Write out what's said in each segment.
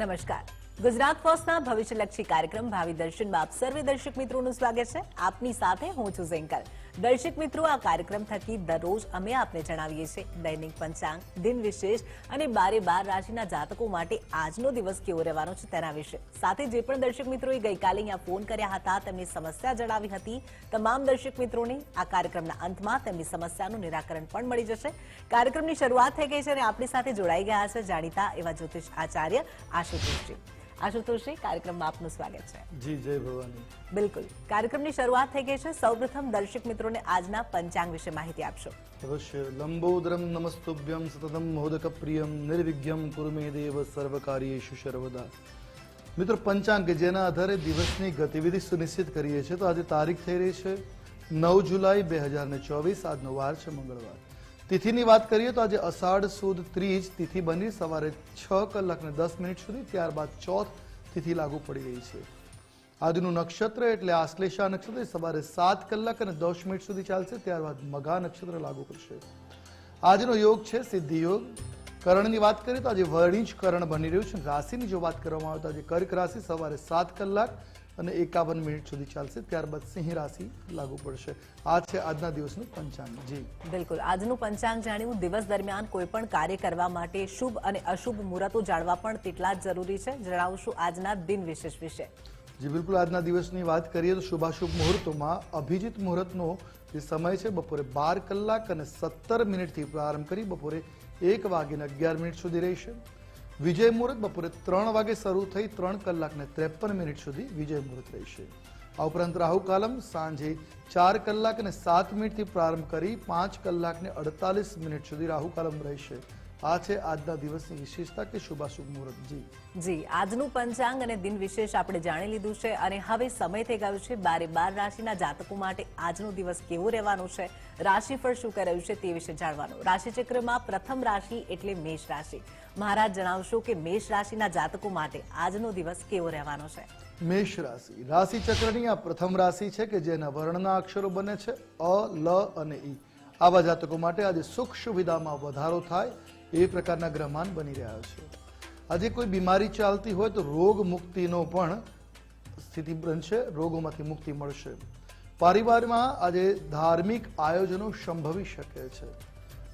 નમસ્કાર. ગુજરાત ફર્સ્ટના ભવિષ્યલક્ષી કાર્યક્રમ ભાવિ દર્શનમાં આપ સર્વે દર્શક મિત્રોનું સ્વાગત છે. આપની સાથે હું છું ઝેંકર દર્શક મિત્રો, આ કાર્યક્રમ થકી દરરોજ અમે આપને જણાવીએ છીએ દૈનિક પંચાંગ, દિન વિશેષ અને બારે બાર રાશિના જાતકો માટે આજનો દિવસ કેવો રહેવાનો છે તેના વિશે. સાથે જે પણ દર્શક મિત્રોએ ગઈકાલે અહીંયા ફોન કર્યા હતા, તેમની સમસ્યા જણાવી હતી. તમામ દર્શક મિત્રોને આ કાર્યક્રમના અંતમાં તેમની સમસ્યાનું નિરાકરણ પણ મળી જશે. કાર્યક્રમની શરૂઆત થઈ ગઈ છે અને આપણી સાથે જોડાઈ ગયા છે જાણીતા એવા જ્યોતિષ આચાર્ય આશુતોષજી આશુતોષજી કાર્યક્રમમાં આપનું સ્વાગત છે. જી જય ભવાની. બિલકુલ. કાર્યક્રમની શરૂઆત થઈ ગઈ છે. સૌપ્રથમ દર્શક મિત્રોને આજના પંચાંગ વિશે માહિતી આપશો. અવશ્ય. લંબોદરમ નમસ્તુભ્યમ સતતમ મોદક પ્રિયમ નિર્વિઘ્યમ કુરમે દેવ સર્વકાર્યેષુ સર્વદા મિત્રો પંચાંગ કે જેના આધારે દિવસની ગતિવિધિ સુનિશ્ચિત કરીએ છીએ તો આજે તારીખ થઈ રહી છે નવ જુલાઈ બે હજાર ને ચોવીસ. આજનો વાર છે મંગળવાર. તિથિની વાત કરીએ તો આજે અષાઢ સુદ ત્રીજ તિથિ બની સવારે છ કલાક ને દસ મિનિટ સુધી, ત્યારબાદ ચોથ તિથિ લાગુ પડી રહી છે. આજનું નક્ષત્ર એટલે આશ્લેષા નક્ષત્ર સવારે સાત કલાક અને દસ મિનિટ સુધી ચાલશે, ત્યારબાદ મઘા નક્ષત્ર લાગુ પડશે. આજનો યોગ છે સિદ્ધિ યોગ કરણની વાત કરીએ તો આજે વર્ણિજ કરણ બની રહ્યું છે. રાશિની જો વાત કરવામાં આવે તો આજે કર્ક રાશિ સવારે સાત કલાક અને એકાવન મિનિટ સુધી ચાલશે. ત્યારબાદ સિંહ રાશિ લાગુ પડશે. આ છે આજના દિવસનું પંચાંગ. જી. બિલકુલ. આજનું પંચાંગ જાણ્યું. દિવસ દરમિયાન કોઈ પણ કાર્ય કરવા માટે શુભ અને અશુભ મુહૂર્તો જાણવા પણ તેટલા જ જરૂરી છે. જણાવશું આજના દિન વિશેષ વિશે. જી બિલકુલ. આજના દિવસની વાત કરીએ તો શુભાશુભ મુહૂર્તોમાં અભિજીત મુહૂર્તનો જે સમય છે બપોરે બાર કલાક અને સત્તર મિનિટથી પ્રારંભ કરી બપોરે એક વાગીને અગિયાર મિનિટ સુધી રહેશે. વિજય મુહૂર્ત બપોરે ત્રણ વાગે શરૂ થઈ ત્રણ કલાક ને ત્રેપન મિનિટ સુધી વિજય મુહૂર્ત રહેશે. આ ઉપરાંત રાહુ કાલમ સાંજે ચાર કલાક અને સાત મિનિટથી પ્રારંભ કરી પાંચ કલાક ને અડતાલીસ મિનિટ સુધી રાહુ કાલમ રહેશે. આ છે આજના દિવસની વિશેષતા કે શુભાશુભ મુહૂર્તજી જી. આજનું પંચાંગ અને દિન વિશેષ આપણે જાણી લીધું છે અને હવે સમય થઈ ગયો છે બારે બાર રાશિના જાતકો માટે આજનો દિવસ કેવો રહેવાનો છે રાશિફળ શું કરાયું છે તે વિશે જાણવાનું. રાશિચક્રમાં પ્રથમ રાશિ એટલે મેષ રાશિ. મહારાજ જણાવશો કે મેષ રાશિના જાતકો માટે આજનો દિવસ કેવો રહેવાનો છે? મેષ રાશિ. રાશિચક્રની આ પ્રથમ રાશિ છે કે જેના વર્ણના અક્ષરો બને છે અ લ અને ઈ. આવા જાતકો માટે આજે સુખ સુવિધામાં વધારો થાય એ પ્રકારના ગ્રહમાન બની રહ્યા છે. આજે કોઈ બીમારી ચાલતી હોય તો રોગ મુક્તિનો પણ સ્થિતિ બનશે, રોગોમાંથી મુક્તિ મળશે. પરિવારમાં આજે ધાર્મિક આયોજનો સંભવી શકે છે.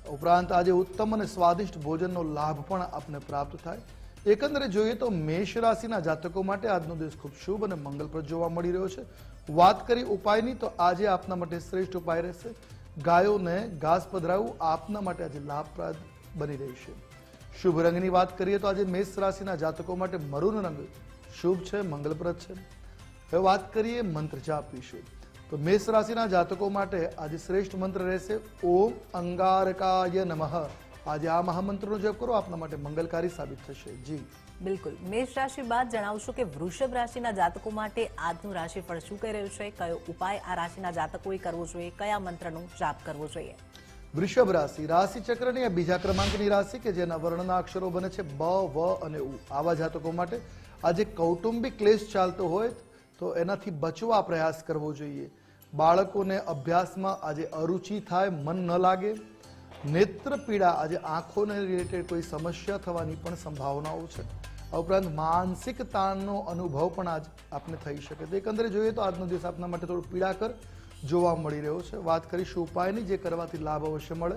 ઉપરાંત આજે ઉત્તમ અને સ્વાદિષ્ટ ભોજનનો લાભ પણ આપને પ્રાપ્ત થાય. એકંદરે જોઈએ તો મેષ રાશિના જાતકો માટે આજનો દિવસ ખૂબ શુભ અને મંગલપ્રદ જોવા મળી રહ્યો છે. વાત કરી ઉપાયની તો આજે આપના માટે શ્રેષ્ઠ ઉપાય રહેશે. ગાયોને ઘાસ પધરાવવું આપના માટે આજે લાભપ્રદ બની રહી છે. શુભ રંગની વાત કરીએ તો આજે મેષ રાશિના જાતકો માટે મરૂન રંગ શુભ છે, મંગલપ્રદ છે. હવે વાત કરીએ મંત્ર જાપ વિશે. તો મેષ રાશિના જાતકો માટે આજે શ્રેષ્ઠ મંત્ર રહેશે, ઓમ અંગારકાય નમઃ. આજે આ મહામંત્રનો જપ કરો, આપના માટે મંગલકારી સાબિત થશે. જી. બિલકુલ. મેષ રાશિ બાદ જણાવશો કે વૃષભ રાશિના જાતકો માટે આજનું રાશિફળ શું કહી રહ્યું છે? કયો ઉપાય આ રાશિના જાતકોએ કરવો જોઈએ? કયા મંત્રનો જાપ કરવો જોઈએ? વૃષભ રાશિ રાશિ ચક્રની આ બીજા ક્રમાંકની રાશિ કે જેના વર્ણના અક્ષરો બને છે બ, વ અને ઉ. આવા જાતકો માટે આજે કૌટુંબિક ક્લેશ ચાલતો હોય તો એનાથી બચવા પ્રયાસ કરવો જોઈએ. બાળકોને અભ્યાસમાં આજે અરુચિ થાય, મન ન લાગે. નેત્ર પીડા આજે આંખોને રિલેટેડ કોઈ સમસ્યા થવાની પણ સંભાવનાઓ છે. આ ઉપરાંત માનસિક તાણનો અનુભવ પણ આજ આપને થઈ શકે. તો એકંદરે જોઈએ તો આજનો દિવસ આપના માટે થોડું પીડાકર જોવા મળી રહ્યો છે. વાત કરીશું ઉપાયની, જે કરવાથી લાભ અવશ્ય મળે.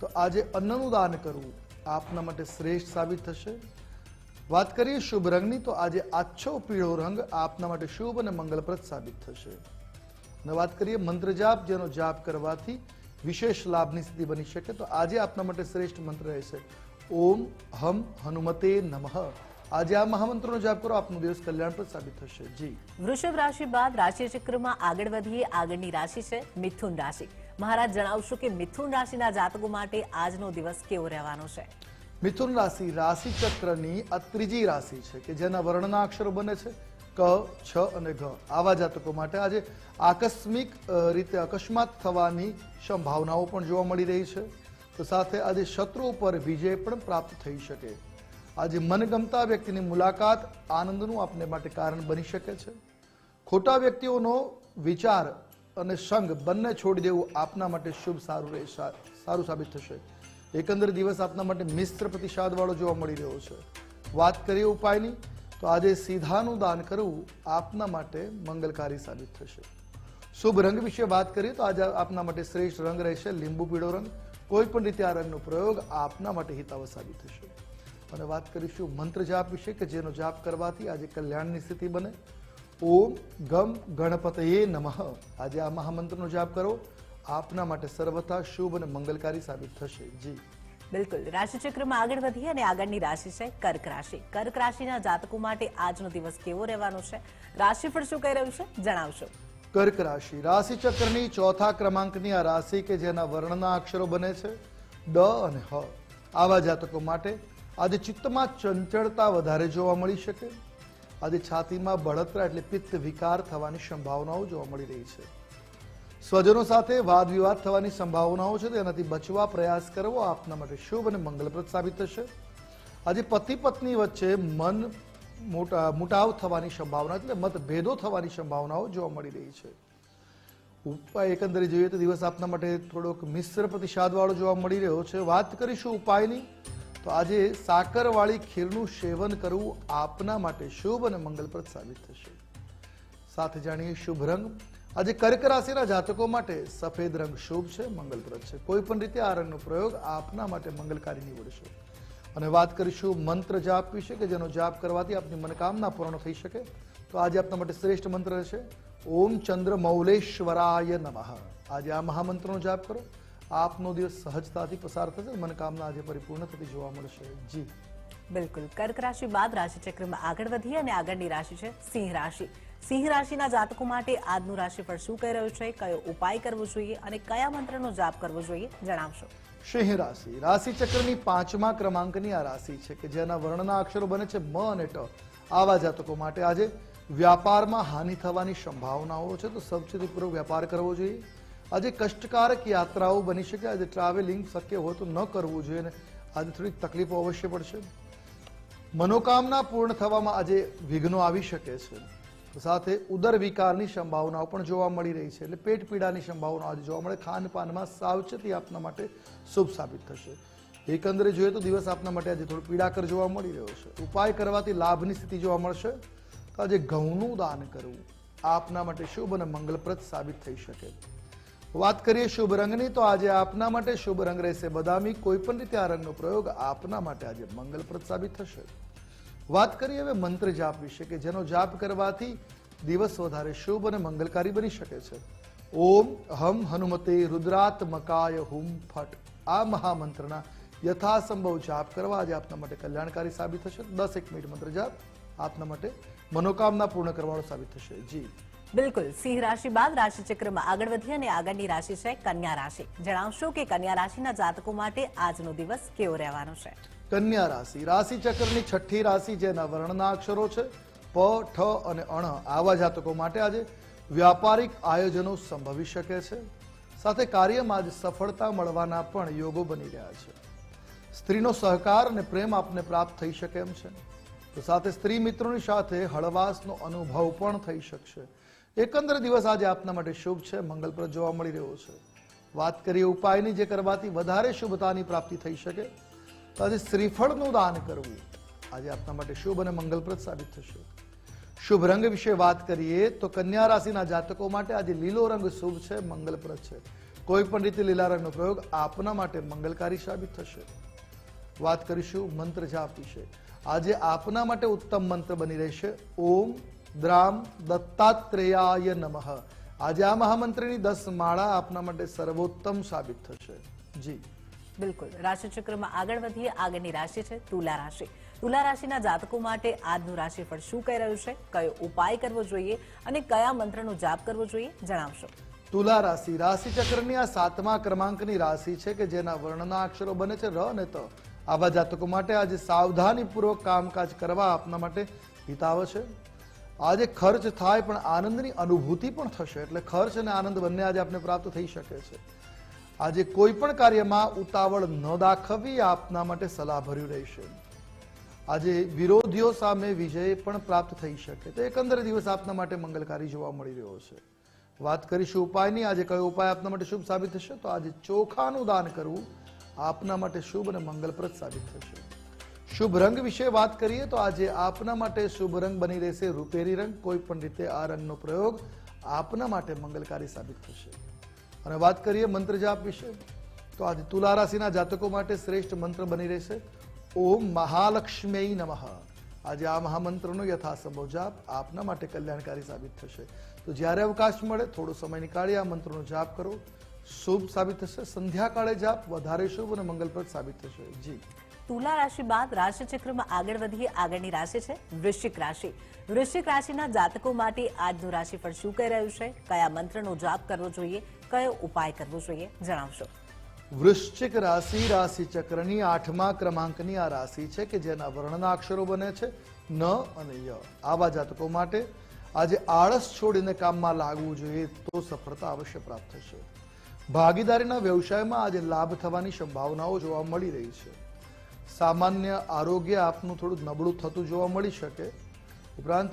તો આજે અન્નનું દાન કરવું આપના માટે શ્રેષ્ઠ સાબિત થશે. વાત કરીએ શુભ રંગની, તો આજે આછો પીળો રંગ આપના માટે શુભ અને મંગલપ્રદ સાબિત થશે. અને વાત કરીએ મંત્ર જાપ, જેનો જાપ કરવાથી વિશેષ લાભની સ્થિતિ બની શકે. તો આજે આપના માટે શ્રેષ્ઠ મંત્ર રહેશે. ઓમ હમ હનુમતે નમઃ. આજે આ મહામંત્રનો જાપ કરો આપનો દિવસ કલ્યાણપ્રદ સાબિત થશે. જી. વૃષભ રાશિ બાદ રાશિ ચક્રમાં આગળ વધીએ આગળની રાશિ છે મિથુન રાશિ. મહારાજ જણાવશો કે મિથુન રાશિના જાતકો માટે આજનો દિવસ કેવો રહેવાનો છે? મિથુન રાશિ રાશિ ચક્રની આ ત્રીજી રાશિ છે કે જેના વર્ણના અક્ષરો બને છે ક છ અને ઘ. આવા જાતકો માટે આજે આકસ્મિક રીતે અકસ્માત થવાની સંભાવનાઓ પણ જોવા મળી રહી છે. તો સાથે આજે શત્રુ ઉપર વિજય પણ પ્રાપ્ત થઈ શકે. આજે મનગમતા વ્યક્તિની મુલાકાત આનંદનું આપને માટે કારણ બની શકે છે. ખોટા વ્યક્તિઓનો વિચાર અને સંગ બંને છોડી દેવું આપના માટે શુભ સારું રહે સારું સાબિત થશે. એકંદર દિવસ આપના માટે મિશ્ર પ્રતિસાદવાળો જોવા મળી રહ્યો છે. વાત કરીએ ઉપાયની, તો આજે સીધાનું દાન કરવું આપના માટે મંગલકારી સાબિત થશે. શુભ રંગ વિશે વાત કરીએ, તો આજે આપના માટે શ્રેષ્ઠ રંગ રહેશે લીંબુ પીળો રંગ. કોઈ પણ રીતે આ રંગનો પ્રયોગ આપના માટે હિતાવ સાબિત થશે. અને વાત કરીશું મંત્ર જાપ વિશે કે જેનો જાપ કરવાથી આજે કલ્યાણની સ્થિતિ બને. ઓમ ગમ ગણપતયે નમઃ. આજે આ મહામંત્રનો જાપ કરો. આપના માટે સર્વથા શુભ અને મંગલકારી સાબિત થશે. જી. બિલકુલ. રાશિચક્રમાં આગળ વધીએ અને આગળની રાશિ છે કર્ક રાશિ. કર્ક રાશિના જાતકો માટે આજનો દિવસ કેવો રહેવાનો છે? રાશિફળ શું કહી રહ્યું છે? જણાવશો. કર્ક રાશિ. રાશિચક્રની ચોથા ક્રમાંકની આ રાશિ કે જેના વર્ણના અક્ષરો બને છે ડ અને હ. આવા જાતકો માટે આજે ચિત્તમાં ચંચળતા વધારે જોવા મળી શકે. આજે છાતીમાં બળતરા એટલે પિત્ત વિકાર થવાની સંભાવનાઓ જોવા મળી રહી છે. સ્વજનો સાથે વાદ વિવાદ થવાની સંભાવનાઓ છે તેનાથી બચવા પ્રયાસ કરવો આપના માટે શુભ અને મંગલપ્રદ સાબિત થશે. આજે પતિ પત્ની વચ્ચે મન મોટા મુટાવ થવાની સંભાવના એટલે મતભેદો થવાની સંભાવનાઓ જોવા મળી રહી છે. ઉપાય એકંદરે જોઈએ તો દિવસ આપના માટે થોડોક મિશ્ર પ્રતિસાદ વાળો જોવા મળી રહ્યો છે. વાત કરીશું ઉપાયની. તો આજે સાકરવાળી ખીરનું સેવન કરવું આપના માટે શુભ અને મંગલપ્રદ સાબિત થશે. સાથે જાણીએ શુભ રંગ. આજે કર્ક રાશિના જાતકો માટે સફેદ રંગ શુભ છે, મંગલપ્રદ છે. કોઈ પણ રીતે આ રંગનો પ્રયોગ આપના માટે મંગલકારી નીવડશે. અને વાત કરીશું મંત્ર જાપ વિશે કે જેનો જાપ કરવાથી આપની મનોકામના પૂર્ણ થઈ શકે. તો આજે આપના માટે શ્રેષ્ઠ મંત્ર રહેશે. ઓમ ચંદ્ર મૌલેશ્વરાય નમઃ. આજે આ મહામંત્રનો જાપ કરો. આપનો દિવસ સહજતાથી પસાર થશે મનોકામના આજે પરિપૂર્ણ થતી જોવા મળશે. જી. બિલકુલ. કર્ક રાશિ બાદ રાશિચક્રમાં આગળ વધીએ અને આગળની રાશિ છે સિંહ રાશિ. સિંહ રાશિના જાતકો માટે આજનું રાશિફળ શું કહી રહ્યું છે? કયો ઉપાય કરવો જોઈએ અને કયા મંત્રનો જાપ કરવો જોઈએ? જણાવશો. સિંહ રાશિ. રાશિચક્રની પાંચમા ક્રમાંકની આ રાશિ છે કે જેના વર્ણના અક્ષરો બને છે મ અને ટ. આવા જાતકો માટે આજે વ્યાપારમાં હાનિ થવાની સંભાવનાઓ છે તો સવચેતીપૂર્વક વ્યાપાર કરવો જોઈએ. આજે કષ્ટકારક યાત્રાઓ બની શકે. આજે ટ્રાવેલિંગ શક્ય હોય તો ન કરવું જોઈએ અને આજે થોડીક તકલીફો અવશ્ય પડશે. મનોકામના પૂર્ણ થવામાં આજે વિઘ્નો આવી શકે છે. સાથે ઉદર વિકારની સંભાવનાઓ પણ જોવા મળી રહી છે. એટલે પેટ પીડાની સંભાવનાઓ આજે જોવા મળે. ખાનપાનમાં સાવચેતી આપના માટે શુભ સાબિત થશે. એકંદરે જોઈએ તો દિવસ આપના માટે આજે થોડું પીડાકર જોવા મળી રહ્યો છે. ઉપાય કરવાથી લાભની સ્થિતિ જોવા મળશે. તો આજે ઘઉંનું દાન કરવું આપના માટે શુભ અને મંગલપ્રદ સાબિત થઈ શકે. વાત કરીએ શુભ રંગની, તો આજે આપના માટે શુભ રંગ રહેશે બદામી. કોઈ પણ રીતે આ રંગનો પ્રયોગ આપના માટે આજે મંગલપ્રદ સાબિત થશે. વાત કરીએ હવે મંત્ર જાપ વિશે, કે જેનો જાપ કરવાથી દિવસ વધારે શુભ અને મંગલકારી બની શકે છે. ઓમ હમ હનુમતે રુદ્રાત્મકાય હુમ ફટ. આ મહામંત્રના યથાસંભવ જાપ કરવા આજે આપના માટે કલ્યાણકારી સાબિત થશે. દસ એક મિનિટ મંત્ર જાપ આપના માટે મનોકામના પૂર્ણ કરવાનો સાબિત થશે. જી. બિલકુલ. સિંહ રાશિ બાદ રાશિચક્રમાં આગળ વધીએ અને આગળની રાશિ છે કન્યા રાશિ. જણાવશો કે કન્યા રાશિના જાતકો માટે આજનો દિવસ કેવો રહેવાનો છે? કન્યા રાશિ. રાશિ ચક્રની છઠ્ઠી રાશિ જેના વર્ણના અક્ષરો છે, પ, ઠ અને અણ આવા જાતકો માટે આજે વ્યાપારિક આયોજનો સંભવી શકે છે. સાથે કાર્યમાં જ સફળતા મળવાના પણ યોગો બની રહ્યા છે. સ્ત્રીનો સહકાર અને પ્રેમ આપને પ્રાપ્ત થઈ શકે એમ છે. તો સાથે સ્ત્રી મિત્રોની સાથે હળવાશનો અનુભવ પણ થઈ શકશે. એકંદર દિવસ આજે આપના માટે શુભ છે મંગલપ્રદ જોવા મળી રહ્યો છે. વાત કરીએ ઉપાયની જે કરવાથી વધારે શુભતાની પ્રાપ્તિ થઈ શકે, તો આજે શ્રીફળનું દાન કરવું આજે આપના માટે શુભ અને મંગલપ્રદ સાબિત થશે. શુભ રંગ વિશે વાત કરીએ તો કન્યા રાશિના જાતકો માટે આજે લીલો રંગ શુભ છે, મંગલપ્રદ છે. કોઈ પણ રીતે લીલા રંગનો પ્રયોગ આપના માટે મંગલકારી સાબિત થશે. વાત કરીશું મંત્ર જાપ વિશે. આજે આપના માટે ઉત્તમ મંત્ર બની રહેશે, ઓમ દ્રામ દત્તાત્રેયાય નમઃ. આજે આ મહામંત્રની દસ માળા આપના માટે સર્વોત્તમ સાબિત થશે. જી. બિલકુલ. રાશિચક્રમાં આગળ વધીએ. આગળની રાશિ છે તુલા રાશિ. તુલા રાશિના જાતકો માટે આજનું રાશિફળ શું કહી રહ્યું છે? કયો ઉપાય કરવો જોઈએ? અને કયા મંત્રનો જાપ કરવો જોઈએ? જણાવશો. તુલા રાશિ. રાશિચક્રની આ સાતમા ક્રમાંકની રાશિ છે કે જેના વર્ણના અક્ષરો બને છે ર અને ત. આવા જાતકો માટે આજે સાવધાનીપૂર્વક કામકાજ કરવા આપના માટે હિતાવ છે. આજે ખર્ચ થાય પણ આનંદની અનુભૂતિ પણ થશે. એટલે ખર્ચ અને આનંદ બંને આજે આપને પ્રાપ્ત થઈ શકે છે. આજે કોઈ પણ કાર્યમાં ઉતાવળ ન દાખવવી આપના માટે સલાહભર્યું રહેશે. આજે વિરોધીઓ સામે વિજય પણ પ્રાપ્ત થઈ શકે. તો એકંદરે દિવસ આપના માટે મંગલકારી જોવા મળી રહ્યો છે. વાત કરીશું ઉપાયની. આજે કયો ઉપાય આપના માટે શુભ સાબિત થશે? તો આજે ચોખાનું દાન કરવું આપના માટે શુભ અને મંગલપ્રદ સાબિત થશે. શુભ રંગ વિશે વાત કરીએ તો આજે આપના માટે શુભ રંગ બની રહેશે રૂપેરી રંગ. કોઈ પણ રીતે આ રંગનો પ્રયોગ આપના માટે મંગલકારી સાબિત થશે. અને વાત કરીએ મંત્ર જાપ વિશે, તો આજે તુલા રાશિના જાતકો માટે શ્રેષ્ઠ મંત્ર બની રહેશે. ઓમ મહાલક્ષ્મી નમઃ. આજે આ મહામંત્રનો યથાસંભવ જાપ આપના માટે કલ્યાણકારી સાબિત થશે. તો જ્યારે અવકાશ મળે, થોડો સમય નીકાળી આ મંત્રનો જાપ કરો. શુભ સાબિત થશે. સંધ્યાકાળે જાપ વધારે શુભ અને મંગલપ્રદ સાબિત થશે. જી. તુલા રાશિ બાદ રાશિચક્રમાં આગળ વધીએ, આગળની રાશિ છે વૃશ્ચિક રાશિ. વૃશ્ચિક રાશિના જાતકો માટે આજનું રાશિફળ શું કહી રહ્યું છે? કયા મંત્રનો જાપ કરવો જોઈએ? કયો ઉપાય કરવો જોઈએ? જણાવશો. વૃશ્ચિક રાશિ રાશિ ચક્રની આઠમા ક્રમાંકની આ રાશિ છે કે જેના વર્ણના અક્ષરો બને છે ન અને ય. આવા જાતકો માટે આજે આળસ છોડીને કામમાં લાગવું જોઈએ તો સફળતા અવશ્ય પ્રાપ્ત થશે. ભાગીદારીના વ્યવસાયમાં આજે લાભ થવાની સંભાવનાઓ જોવા મળી રહી છે. સામાન્ય આરોગ્ય આપનું થોડું નબળું થતું જોવા મળી શકે. ઉપરાંત,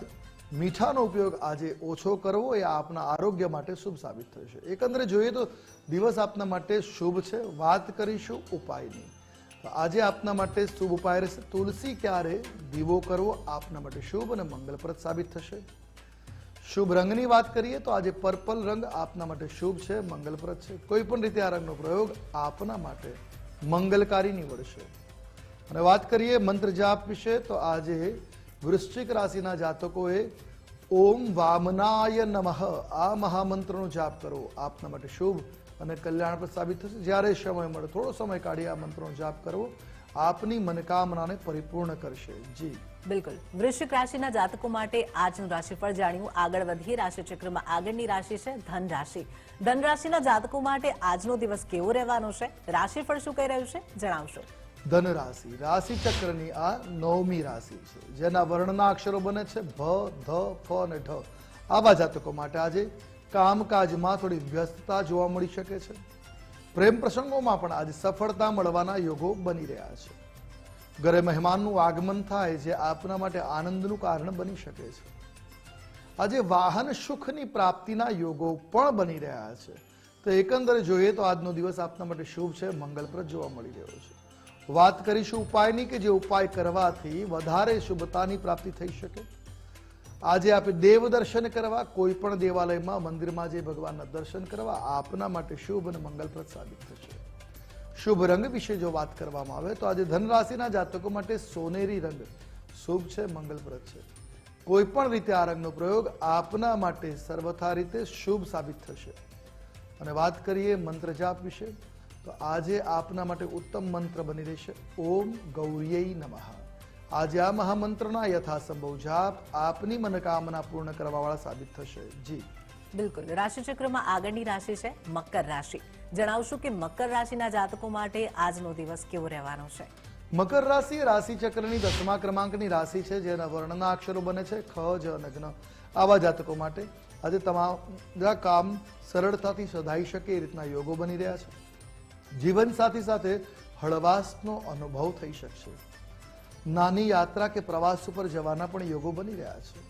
મીઠાનો ઉપયોગ આજે ઓછો કરવો એ આપના આરોગ્ય માટે શુભ સાબિત થશે એકંદરે જોઈએ તો દિવસ આપના માટે શુભ છે, વાત કરીશું ઉપાયની. તો આજે આપના માટે શુભ ઉપાય રહેશે, તુલસી ક્યારે દીવો કરવો આપના માટે શુભ અને મંગલપ્રદ સાબિત થશે. શુભ રંગની વાત કરીએ તો આજે પર્પલ રંગ આપના માટે શુભ છે, મંગલપ્રદ છે. કોઈ પણ રીતે આ રંગનો પ્રયોગ આપના માટે મંગલકારી નીવડશે. અને વાત કરીએ મંત્ર જાપ વિશે, તો આજે વૃશ્ચિક રાશિના જાતકોએ ઓમ વામનાય નમઃ, આ મહામંત્રનો જાપ કરો આપના માટે શુભ અને કલ્યાણપ્રદ સાબિત થશે. જ્યારે સમય મળે, થોડો સમય કાઢી આ મંત્રનો જાપ કરવો આપની મનકામનાને પરિપૂર્ણ કરશે. જી. બિલકુલ. વૃશ્ચિક રાશિના જાતકો માટે આજનું રાશિફળ જાણ્યું. આગળ વધીએ રાશિચક્રમાં આગળની રાશિ છે ધન રાશિ ધન રાશિના જાતકો માટે આજનો દિવસ કેવો રહેવાનો છે? રાશિફળ શું કહી રહ્યું છે? જણાવશો. ધન રાશિ રાશિ ચક્રની આ નવમી રાશિ છે, જેના વર્ણના અક્ષરો બને છે ભ, ધ, ફ અને ઢ. આવા જાતકો માટે આજે કામકાજમાં થોડી વ્યસ્તતા જોવા મળી શકે છે. પ્રેમ પ્રસંગોમાં પણ આજે સફળતા મળવાના યોગો બની રહ્યા છે. ઘરે મહેમાનનું આગમન થાય જે આપના માટે આનંદનું કારણ બની શકે છે. આજે વાહન સુખની પ્રાપ્તિના યોગો પણ બની રહ્યા છે. તો એકંદરે જોઈએ તો આજનો દિવસ આપના માટે શુભ છે, મંગલપ્રદ જોવા મળી રહ્યો છે. વાત કરીશું ઉપાયની કે જે ઉપાય કરવાથી વધારે શુભતાની પ્રાપ્તિ થઈ શકે? આજે આપણે દેવ દર્શન કરવા, કોઈ પણ દેવાલયમાં મંદિરમાં જે ભગવાનના દર્શન કરવા, આપના માટે શુભ અને મંગલપ્રદ સાબિત થશે. શુભ રંગ વિશે જો વાત કરવામાં આવે, તો આજે ધનરાશિના જાતકો માટે સોનેરી રંગ શુભ છે, મંગલપ્રદ છે. કોઈ પણ રીતે આ રંગનો પ્રયોગ આપના માટે સર્વથા રીતે શુભ સાબિત થશે. અને વાત કરીએ મંત્ર જાપ વિશે. તો આજે આપના માટે ઉત્તમ મંત્ર બની રહેશે. ઓમ ગૌરીય નમઃ. આજે આ મહામંત્રના યથાસંભવ જાપ આપની મનોકામના પૂર્ણ કરવાવાળા સાબિત થશે. જી. બિલકુલ. રાશિચક્રમાં આગળની રાશિ છે મકર રાશિ. જણાવશું કે મકર રાશિના જાતકો માટે આજનો દિવસ કેવો રહેવાનો છે? મકર રાશિ રાશિચક્રની દસમા ક્રમાંકની રાશિ છે જેના વર્ણના અક્ષરો બને છે ખ જ અને જ્ઞ આવા જાતકો માટે આજે તમારા કામ સરળતાથી સધાઈ શકે એ રીતના યોગો બની રહ્યા છે. જીવન સાથી સાથે હળવાશનો અનુભવ થઈ શકશે. નાની યાત્રા કે પ્રવાસ ઉપર જવાના પણ યોગો બની રહ્યા છે.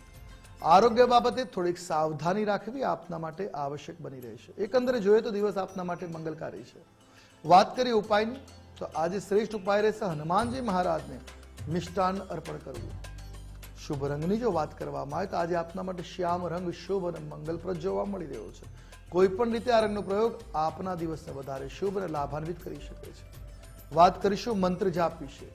આરોગ્ય બાબતે થોડીક સાવધાની રાખવી આપના માટે આવશ્યક બની રહેશે એકંદરે જોઈએ તો દિવસ આપના માટે મંગલકારી છે. વાત કરીએ ઉપાયની, તો આજે શ્રેષ્ઠ ઉપાય રહેશે હનુમાનજી મહારાજને મિષ્ટાન અર્પણ કરવું. શુભ રંગની જો વાત કરવામાં આવે તો આજે આપના માટે શ્યામ રંગ શુભ અને મંગલપ્રદ જોવા મળી રહ્યો છે. કોઈ પણ રીતે આ રંગનો પ્રયોગ આપના દિવસને વધારે શુભ અને લાભાન્વિત કરી શકે છે. વાત કરીશું મંત્ર જાપ વિશે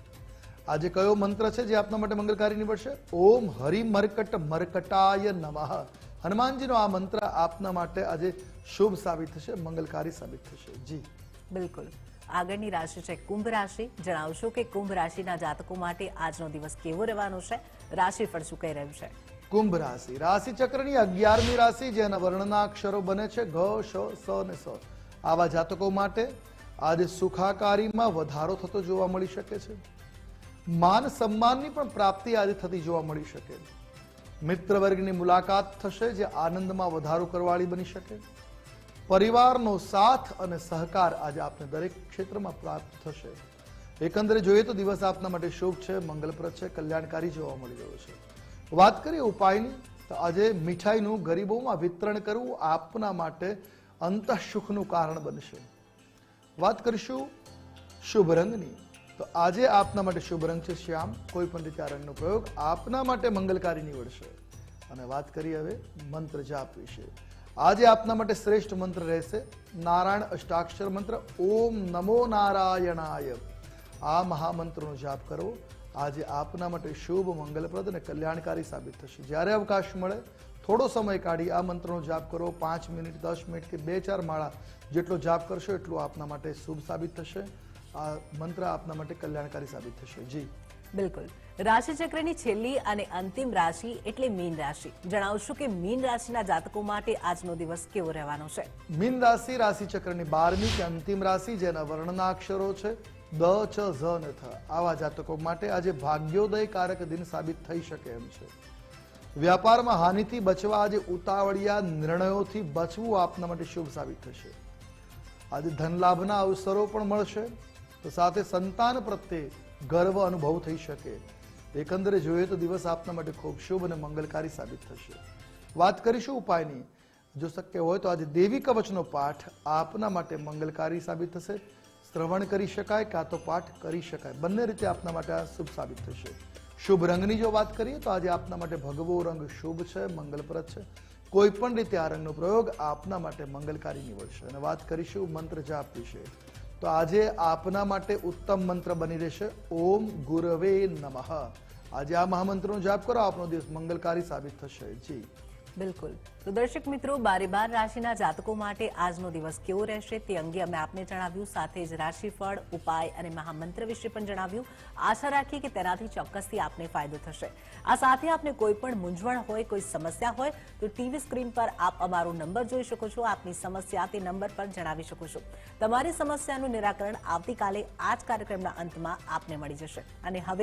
આજે કયો મંત્ર છે જે આપના માટે મંગલકારી નીવડશે? ઓમ હરિ મરકટ મરકટાય નમઃ. હનુમાનજીનો આ મંત્ર આપના માટે આજે શુભ સાબિત થશે, મંગલકારી સાબિત થશે. જી. બિલકુલ. આગળની રાશિ છે કુંભ રાશિ. જણાવશો કે કુંભ રાશિના જાતકો માટે આજનો દિવસ કેવો રહેવાનો છે? રાશિફળ શું કહી રહ્યું છે? કુંભ રાશિ. રાશિ ચક્રની અગિયારમી રાશિ, જેના વર્ણના અક્ષરો બને છે ઘ, શ, સ ને સ. આવા જાતકો માટે આજે સુખાકારીમાં વધારો થતો જોવા મળી શકે છે. માન સન્માનની પણ પ્રાપ્તિ આજે થતી જોવા મળી શકે મિત્ર વર્ગની મુલાકાત થશે જે આનંદમાં વધારો કરવાળી બની શકે. પરિવારનો સાથ અને સહકાર આજે આપને દરેક ક્ષેત્રમાં પ્રાપ્ત થશે. એકંદરે જોઈએ તો દિવસ આપના માટે શુભ છે, મંગલપ્રદ છે, કલ્યાણકારી જોવા મળી રહ્યો છે. વાત કરીએ ઉપાયની, તો આજે મીઠાઈનું ગરીબોમાં વિતરણ કરવું આપના માટે અંતઃસુખનું કારણ બનશે. વાત કરીશું શુભ રંગની, તો આજે આપના માટે શુભ રંગ છે શ્યામ કોઈ પણ રીતે આ રંગનો પ્રયોગ આપના માટે મંગલકારી નીવડશે. અને વાત કરીએ હવે મંત્ર જાપ વિશે. આજે આપના માટે શ્રેષ્ઠ મંત્ર રહેશે નારાયણ અષ્ટાક્ષર મંત્ર. ઓમ નમો નારાયણાય. આ મહામંત્રનો જાપ કરવો આજે આપના માટે શુભ, મંગલપ્રદ અને કલ્યાણકારી સાબિત થશે. જ્યારે અવકાશ મળે, થોડો સમય કાઢી આ મંત્રનો જાપ કરો. પાંચ મિનિટ, દસ મિનિટ કે બે ચાર માળા જેટલો જાપ કરશો એટલું આપના માટે શુભ સાબિત થશે. આ મંત્ર આપના માટે કલ્યાણકારી સાબિત થશે. જી. બિલકુલ. રાશિચક્રની છેલ્લી અને અંતિમ રાશિ એટલે મીન રાશિ. જણાવશું કે મીન રાશિના જાતકો માટે આજનો દિવસ કેવો રહેવાનો છે? મીન રાશિ રાશિચક્રની બારમી કે અંતિમ રાશિ, જેના વર્ણના અક્ષરો છે, દ ચ ઝ ન થ. આવા જાતકો માટે આજે ભાગ્યોદયકારક દિન સાબિત થઈ શકે એમ છે. વ્યાપારમાં હાનિથી બચવા આજે ઉતાવળિયા નિર્ણયોથી બચવું આપના માટે શુભ સાબિત થશે. આજે ધનલાભના અવસરો પણ મળશે. તો સાથે સંતાન પ્રત્યે ગર્વ અનુભવ થઈ શકે. એકંદરે જોઈએ તો દિવસ આપના માટે ખૂબ શુભ અને મંગલકારી સાબિત થશે. વાત કરીશું ઉપાયની જો શક્ય હોય તો આજે દેવી કવચનો પાઠ આપના માટે મંગલકારી સાબિત થશે. શ્રવણ કરી શકાય કાં તો પાઠ કરી શકાય. બંને રીતે આપના માટે આ શુભ સાબિત થશે. શુભ રંગની જો વાત કરીએ તો આજે આપના માટે ભગવો રંગ શુભ છે, મંગલપ્રદ છે. કોઈ પણ રીતે આ રંગનો પ્રયોગ આપના માટે મંગલકારી નીવડશે. અને વાત કરીશું મંત્ર જાપ વિશે. તો આજે આપના માટે ઉત્તમ મંત્ર બની રહેશે, ઓમ ગુરવે નમઃ. આજે આ મહામંત્રનો જાપ કરો, આપનો દિવસ મંગલકારી સાબિત થશે. જી. બિલકુલ. તો દર્શક મિત્રો બારે બાર રાશિના જાતકો માટે આજનો દિવસ કેવો રહેશે તે અંગે અમે આપને જણાવ્યું, સાથે જ રાશિફળ, ઉપાય અને મહામંત્ર વિશે પણ જણાવ્યું. આશા રાખીએ કે તેનાથી ચોક્કસથી આપને ફાયદો થશે. આ સાથે આપને કોઈ પણ મૂંઝવણ હોય, કોઈ સમસ્યા હોય, તો ટીવી સ્ક્રીન પર આપ અમારો નંબર જોઈ શકો છો. આપની સમસ્યા તે નંબર પર જણાવી શકો છો. તમારી સમસ્યાનું નિરાકરણ આવતીકાલે આ જ કાર્યક્રમના અંતમાં આપને મળી જશે. અને હવે